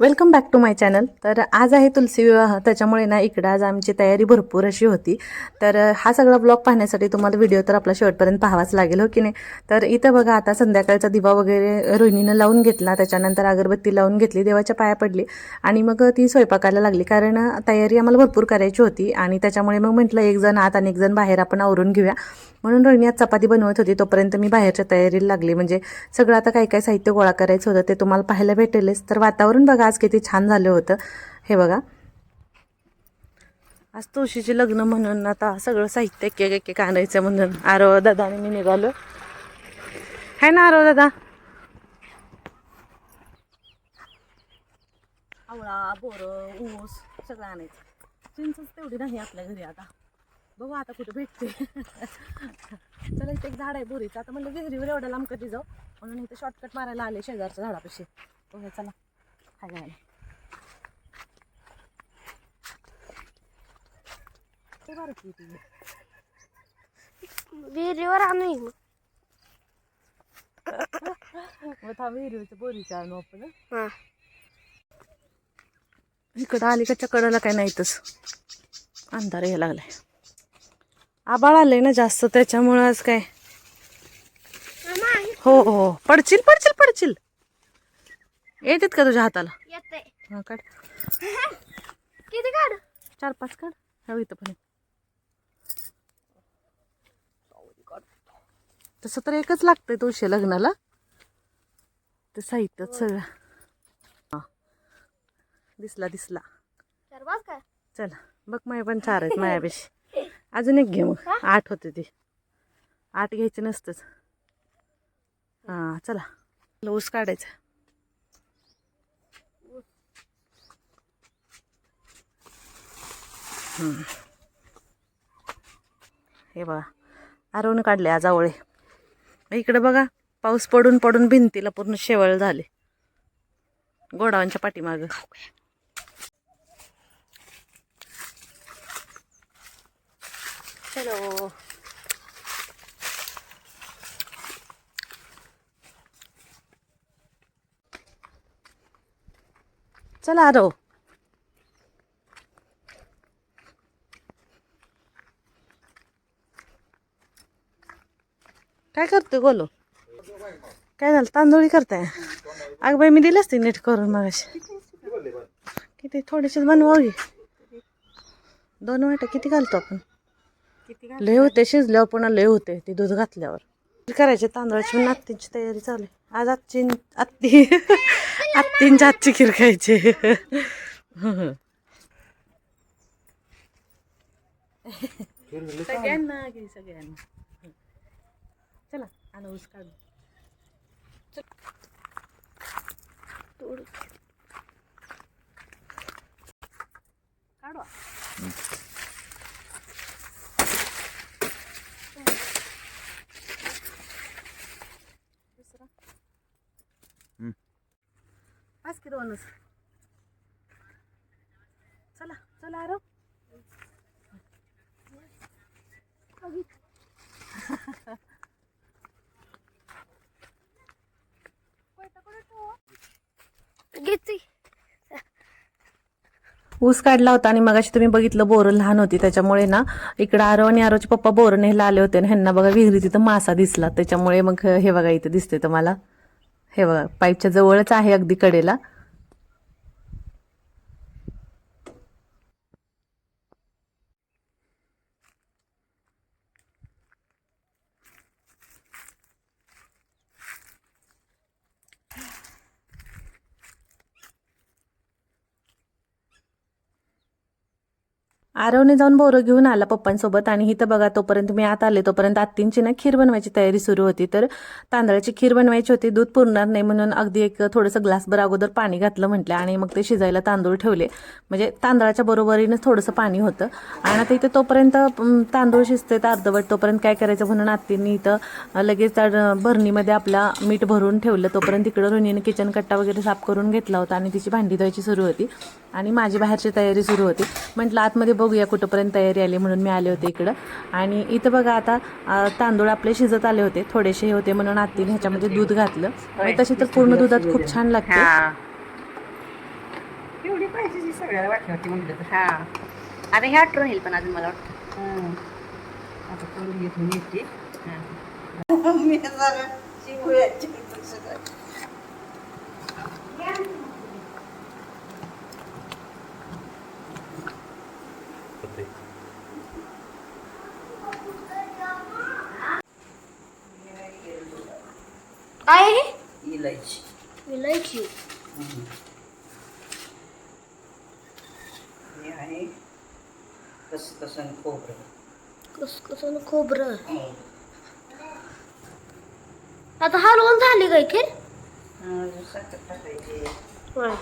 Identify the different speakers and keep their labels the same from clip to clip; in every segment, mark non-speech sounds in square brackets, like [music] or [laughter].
Speaker 1: Welcome back to my channel तर आज आहे तुलसी विवाह. त्याच्यामुळे ना इकडं आज आमची तयारी भरपूर अशी होती. तर हा सगळा ब्लॉग पाहण्यासाठी तुम्हाला व्हिडिओ तर आपला शेवटपर्यंत पाहावाच लागेल हो की नाही? तर इथं बघा आता संध्याकाळचा दिवा वगैरे रोहिणीनं लावून घेतला. त्याच्यानंतर अगरबत्ती लावून घेतली देवाच्या पाया पडली. आणि मग ती स्वयंपाकाला लागली कारण तयारी आम्हाला भरपूर करायची होती. आणि त्याच्यामुळे मग म्हटलं एक जण आत आणि एक जण बाहेर आपण आवरून घेऊया. म्हणून रोहिणी आज चपाती बनवत होती तोपर्यंत मी बाहेरच्या तयारीला लागली. म्हणजे सगळं आता काय काय साहित्य गोळा करायचं होतं ते तुम्हाला पाहायला भेटेलच. तर वातावरण बघा आज किती छान झालं होतं. हे बघा. आज तुळशीचे लग्न म्हणून आता सगळं साहित्य एक एक एक आणायचं म्हणून आरव दादा आणि मी निघालो. आहे ना आरव दादा. आवळा बोरं ऊस सगळं आणायचं. चिंचच तेवढी नाही आपल्या घरी आता. बघू आता कुठं भेटते. चला इथे एक झाड आहे बोरीचं. आता म्हणलं विहिरीवर एवढ्या लांब कधी जाऊ. म्हणून इथं शॉर्टकट मारायला आले शेजारच्या झाडापाशी. बघा चला. काय
Speaker 2: विहिरीवर आणू मग
Speaker 1: मग था विहिरीचं बोरीचं आणू आपण इकडं अलीकडच्या कडेला काय नाहीतच. अंधार यायला लागलाय. आबाळ आलंय ना जास्त त्याच्यामुळं आज काय? हो हो हो. पडशील पडशील पडशील. येतात का तुझ्या हाताला? हा काढ.
Speaker 2: किती काढ?
Speaker 1: चार पाच काढ. हवी इथं पण. तसं तर एकच लागतंय तुळशी लग्नाला. ते साहित्यच सगळं. हा. दिसला दिसला.
Speaker 2: चार पाच काय
Speaker 1: चला. बघ माय पण चार आहेत मायापेशी. अजून एक घे मग. आठ होते ते. आठ घ्यायचे नसतंच. हां चला. ऊस काढायचा. हे बघा. आरवून काढले आज आवळे. इकडे बघा पाऊस पडून पडून भिंतीला पूर्ण शेवळ झाले. गोडावांच्या पाठीमागं. चलो। चला आरो। काय करतोय गोलो? काय झालं? तांदूळी करताय? अग बाई मी दिली असते नीट करून मग किती थोडीशीच बनवावी. दोन वाट्या किती घालतो आपण? लय होते शिजल्यावर पुन्हा लय होते ते दूध घातल्यावर. करायचे तांदळाची? पण आत्तींची तयारी चालू आहे. आज आजची आत्ती. [laughs] आत्तींच्या आजची खीर खायची. सगळ्यांना घे सगळ्यांना. चला आणि ऊस काढू काढू दोनच. चला चला आरो ऊस काढला होता आणि मगाशी तुम्ही बघितलं बोरं लहान होती. त्याच्यामुळे ना इकडं आरो आणि आरोचे पप्पा बोरं न्यायला आले होते आणि ह्यांना बघा विहिरी तिथं मासा दिसला. त्याच्यामुळे मग हे बघा इथं दिसते तुम्हाला. हे बघा पाईपच्या जवळच आहे अगदी कडेला. आरवने जाऊन बोरं घेऊन आला पप्पांसोबत आणि इथं बघा तोपर्यंत मी आत आले तोपर्यंत आत्तींची ना खीर बनवायची तयारी सुरू होती. तर तांदळाची खीर बनवायची होती दूध पुरणार नाही म्हणून अगदी एक थोडंसं ग्लासभर अगोदर पाणी घातलं म्हटलं आणि मग ते शिजायला तांदूळ ठेवले. म्हणजे तांदळाच्या बरोबरीनंच थोडंसं पाणी होतं. आणि आता इथे तोपर्यंत तांदूळ शिजते तर अर्धवट तोपर्यंत काय करायचं म्हणून आत्तींनी इथं लगेच त्या भरणीमध्ये आपला मीठ भरून ठेवलं. तोपर्यंत तिकडं रोहिणीने किचन कट्टा वगैरे साफ करून घेतला होता आणि तिची भांडी धुवायची सुरू होती. आणि माझी बाहेरची तयारी सुरू होती. म्हटलं आतमध्ये बघूया कुठंपर्यंत तयारी आली म्हणून मी आले होते इकडं. आणि इथं बघा आता तांदूळ आपले शिजत आले होते. थोडेसे हे होते म्हणून आत्तीने ह्याच्यामध्ये दूध घातलं. तशी तर पूर्ण दुधात खूप छान लागते.
Speaker 3: सगळ्याला वाटल्यावरती म्हणलं तर.
Speaker 4: हा. आता हे पण अजून मला वाटतं.
Speaker 3: हं. आता करून घेऊन येते. मी [laughs]
Speaker 2: काय आहे? हे?
Speaker 3: इलायची.
Speaker 2: विलायची
Speaker 3: हं. हे आहे कसं खोबरं.
Speaker 2: कसं खोबरं.
Speaker 3: हो.
Speaker 2: आता झाली काय
Speaker 3: हं, साखर टाकायची
Speaker 2: होय.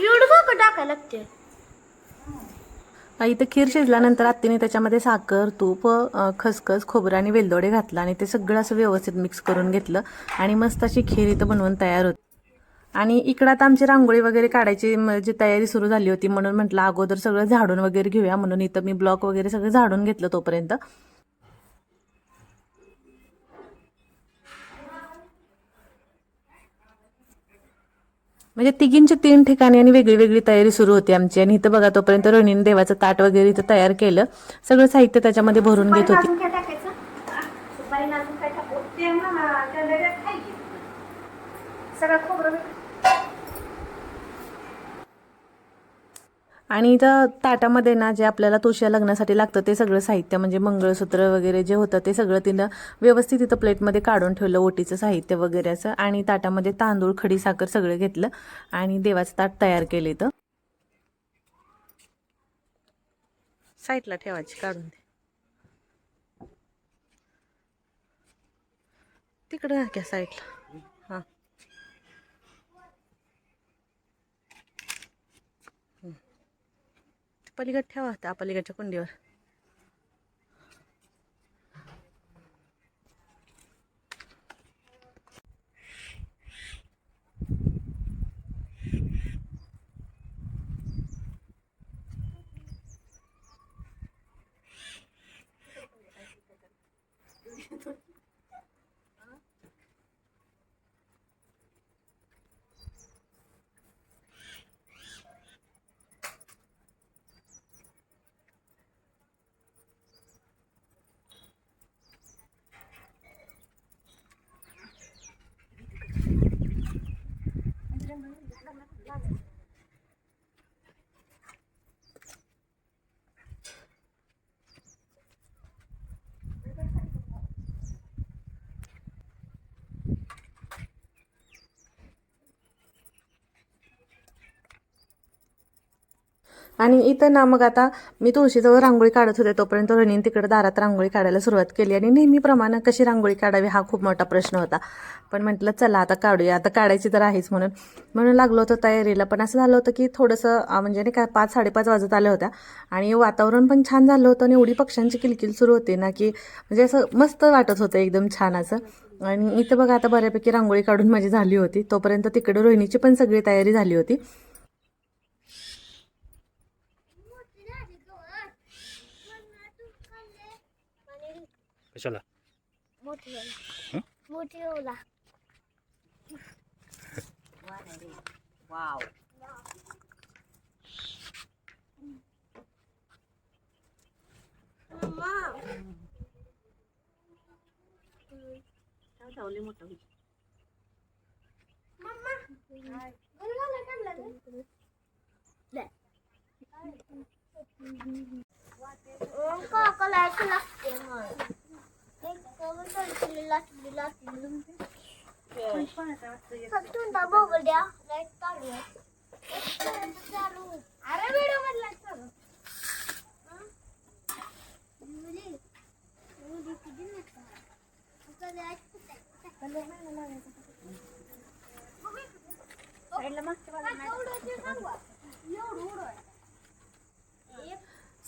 Speaker 2: एवढं साखर टाकायला लागते.
Speaker 1: इथं खीर शिजल्यानंतर आत्तीने त्याच्यामध्ये साखर तूप खसखस खोबरं आणि वेलदोडे घातला आणि ते सगळं असं व्यवस्थित मिक्स करून घेतलं आणि मस्त अशी खीर इथं बनवून तयार होती. आणि इकडं आता आमची रांगोळी वगैरे काढायची म्हणजे तयारी सुरू झाली होती म्हणून म्हटलं अगोदर सगळं झाडून वगैरे घेऊया म्हणून इथं मी ब्लॉक वगैरे सगळं झाडून घेतलं तोपर्यंत. म्हणजे तिघींची तीन ठिकाणी आणि वेगळी वेगळी तयारी सुरू होती आमची. आणि इथं बघा तोपर्यंत रोहिणीने देवाचं ताट वगैरे इथं तयार केलं. सगळं साहित्य त्याच्यामध्ये भरून घेत होती.
Speaker 2: सगळं खोबरं टाकायचं सुपारी अजून काय टाकू
Speaker 3: ते मला त्या डब्यात खायची
Speaker 2: सगळं खोबरं
Speaker 1: आणि इथं ताटामध्ये ना जे आपल्याला तुळशीला लग्नासाठी लागतं ते सगळं साहित्य म्हणजे मंगळसूत्र वगैरे जे होतं ते सगळं तिनं व्यवस्थित इथं प्लेटमध्ये काढून ठेवलं ओटीचं साहित्य वगैरे असं. आणि ताटामध्ये तांदूळ खडी साखर सगळं घेतलं आणि देवाचं ताट तयार केलं इथं. साईडला ठेवायची काढून दे. तिकडं घ्या साईडला हां पलीकड ठेवा त्या पलीकडच्या कुंडीवर. Teman 你 आणि इथं ना मग आता मी तुळशीजवळ रांगोळी काढत होते तोपर्यंत रनीन तिकडे दारात रांगोळी काढायला सुरुवात केली आणि नेहमीप्रमाणे कशी रांगोळी काढावी हा खूप मोठा प्रश्न होता. पण म्हटलं चला आता काढूया. आता काढायची तर आहेच म्हणून. म्हणून लागलो होतं तयारीला. पण असं झालं होतं की थोडंसं म्हणजे नाही का पाच साडेपाच वाजत आल्या होत्या. आणि वातावरण पण छान झालं होतं आणि एवढी पक्ष्यांची किलकिल सुरू होती ना की म्हणजे असं मस्त वाटत होतं एकदम छान असं. आणि इथं बघा आता बऱ्यापैकी रांगोळी काढून माझी झाली होती. तोपर्यंत तिकडे रोहिणीची पण सगळी तयारी झाली होती.
Speaker 5: कशाला
Speaker 2: मोठी झाली मोठी ओला
Speaker 3: वाव
Speaker 2: काकाला ऐकू लागते मग एक कवर तडकली लागली लागली फक्त मोबाईल द्या लाइट चालू चालू अरे व्हिडिओ चालू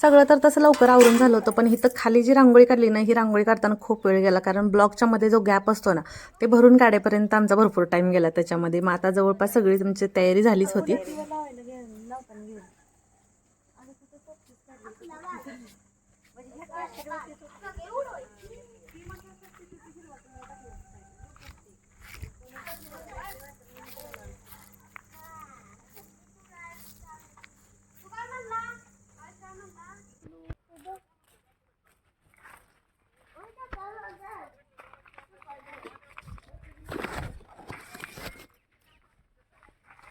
Speaker 1: सगळं तर तसं लवकर आवरून झालं होतं पण इथं खाली जी रांगोळी काढली ना ही रांगोळी काढताना खूप वेळ गेला कारण ब्लॉकच्या मध्ये जो गॅप असतो ना ते भरून काढेपर्यंत आमचा भरपूर टाईम गेला त्याच्यामध्ये. मग आता जवळपास सगळी तुमची तयारी झालीच होती.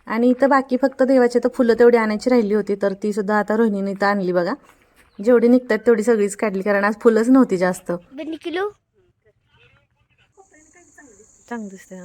Speaker 1: आणि इथं बाकी फक्त देवाची तर फुलं तेवढी आणायची राहिली होती तर ती सुद्धा आता रोहिणीने इथं आणली बघा. जेवढी निघतात तेवढी सगळीच काढली कारण आज फुलंच नव्हती जास्त.
Speaker 2: किलो?
Speaker 1: चांगलं दिसते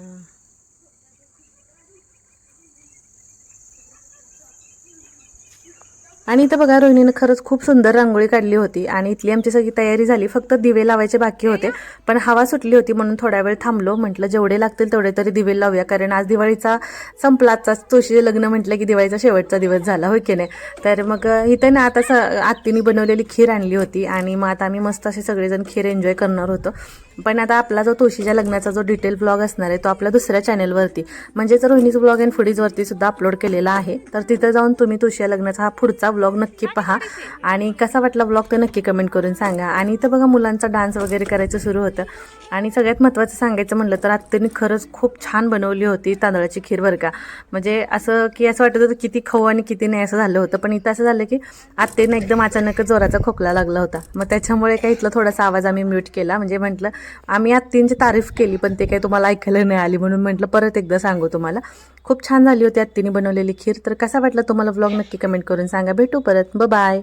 Speaker 1: आणि इथं बघा रोहिणीनं खरंच खूप सुंदर रांगोळी काढली होती आणि इथली आमची सगळी तयारी झाली. फक्त दिवे लावायचे बाकी होते. पण हवा सुटली होती म्हणून थोडा वेळ थांबलो. म्हटलं जेवढे लागतील तेवढे तरी दिवे लावूया. कारण आज दिवाळीचा संपला. आजचा तुळशीचे लग्न म्हटलं की दिवाळीचा शेवटचा दिवस झाला. होय की नाही? तर मग इथे इथं ना आता स आत्तीने बनवलेली खीर आणली होती. आणि मग आता आम्ही मस्त असे सगळेजण खीर एन्जॉय करणार होतो. पण आता आपला जो तुळशीच्या लग्नाचा जो डिटेल ब्लॉग असणार आहे तो आपल्या दुसऱ्या चॅनेलवरती म्हणजेच रोहिणीज ब्लॉग अँड फुडीजवरती सुद्धा अपलोड केलेला आहे तर तिथं जाऊन तुम्ही तुळशीच्या लग्नाचा हा पुढचा ब्लॉग नक्की पहा. आणि कसा वाटला ब्लॉग ते नक्की कमेंट करून सांगा. आणि इथं बघा मुलांचा डान्स वगैरे करायचं सुरू होतं. आणि सगळ्यात महत्त्वाचं सांगायचं म्हटलं तर आत्तेनी खरंच खूप छान बनवली होती तांदळाची खीर बरं का. म्हणजे असं की असं वाटत होतं किती खाऊ आणि किती नाही असं झालं होतं. पण इथं असं झालं की आत्तेनं एकदम अचानकच जोराचा खोकला लागला होता. मग त्याच्यामुळे काही इथला थोडासा आवाज आम्ही म्यूट केला. म्हणजे म्हटलं आम्ही आत्तींची तारीफ केली पण ते काही तुम्हाला ऐकायला नाही आली म्हणून म्हटलं परत एकदा सांगू तुम्हाला. खूप छान झाली होती आत्तीने बनवलेली खीर. तर कसा वाटला तुम्हाला व्लॉग नक्की कमेंट करून सांगा. भेटू परत. ब बाय